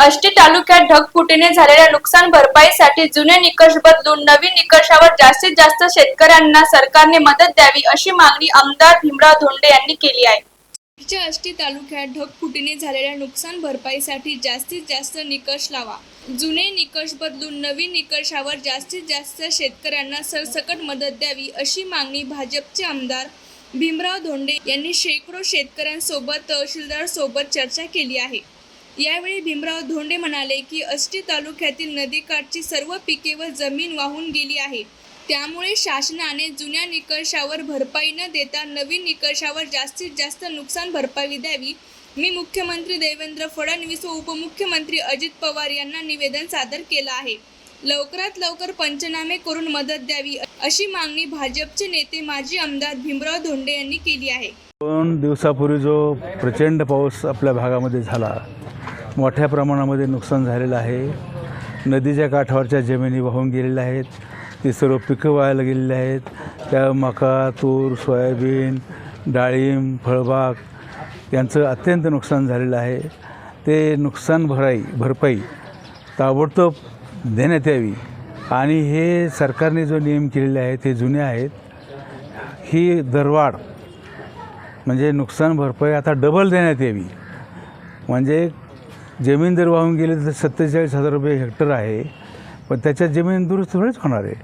आष्टी तालुक्यात ढगफुटीने झालेल्या नुकसान भरपाईसाठी जुने निकष बदलून नवीन निकषावर जास्तीत जास्त शेतकऱ्यांना सरकारने मदत द्यावी अशी मागणी आमदार भीमराव धोंडे यांनी केली आहे. आमच्या आष्टी तालुक्यात ढगफुटीने झालेल्या नुकसान भरपाईसाठी जास्तीत जास्त निकष लावा. जुने निकष बदलून नवीन निकषावर जास्तीत जास्त शेतकऱ्यांना सरसकट मदत द्यावी अशी मागणी भाजपचे आमदार भीमराव धोंडे यांनी शेकडो शेतकऱ्यांसोबत तहसीलदार सोबत चर्चा केली आहे. यावेळी भीमराव धोंडे म्हणाले की अष्टी तालुक्यातील नदीकाठची सर्व पिके व जमीन वाहून गेली आहे. त्यामुळे शासनाने जुन्या निकषावर भरपाई न देता नवीन निकषावर जास्तीत जास्त नुकसान भरपाई द्यावी. मी मुख्यमंत्री देवेंद्र फडणवीस व उपमुख्यमंत्री अजित पवार यांना निवेदन सादर केलं आहे. लवकरात लवकर पंचनामे करून मदत द्यावी अशी मागणी भाजपचे नेते माजी आमदार भीमराव धोंडे यांनी केली आहे. दोन दिवसापूर्वी जो प्रचंड पाऊस आपल्या भागामध्ये झाला मोठ्या प्रमाणामध्ये नुकसान झालेलं आहे. नदीच्या काठावरच्या जमिनी वाहून गेलेल्या आहेत. ती सर्व पिकं व्हायला गेलेली आहेत. त्या मका तूर सोयाबीन डाळिंब फळबाग यांचं अत्यंत नुकसान झालेलं आहे. ते नुकसान भराई भरपाई ताबडतोब देण्यात यावी. आणि हे सरकारने जो नियम केलेले आहेत ते जुने आहेत. ही दरवाढ म्हणजे नुकसान भरपाई आता डबल देण्यात यावी. म्हणजे जमीन जर वाहून गेली तर सत्तेचाळीस हजार रुपये हेक्टर आहे. पण त्याच्यात जमीन दुरुस्त थोडीच होणार आहे.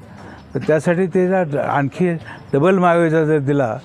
तर त्यासाठी त्याला आणखी डबल मावेजा जर दिला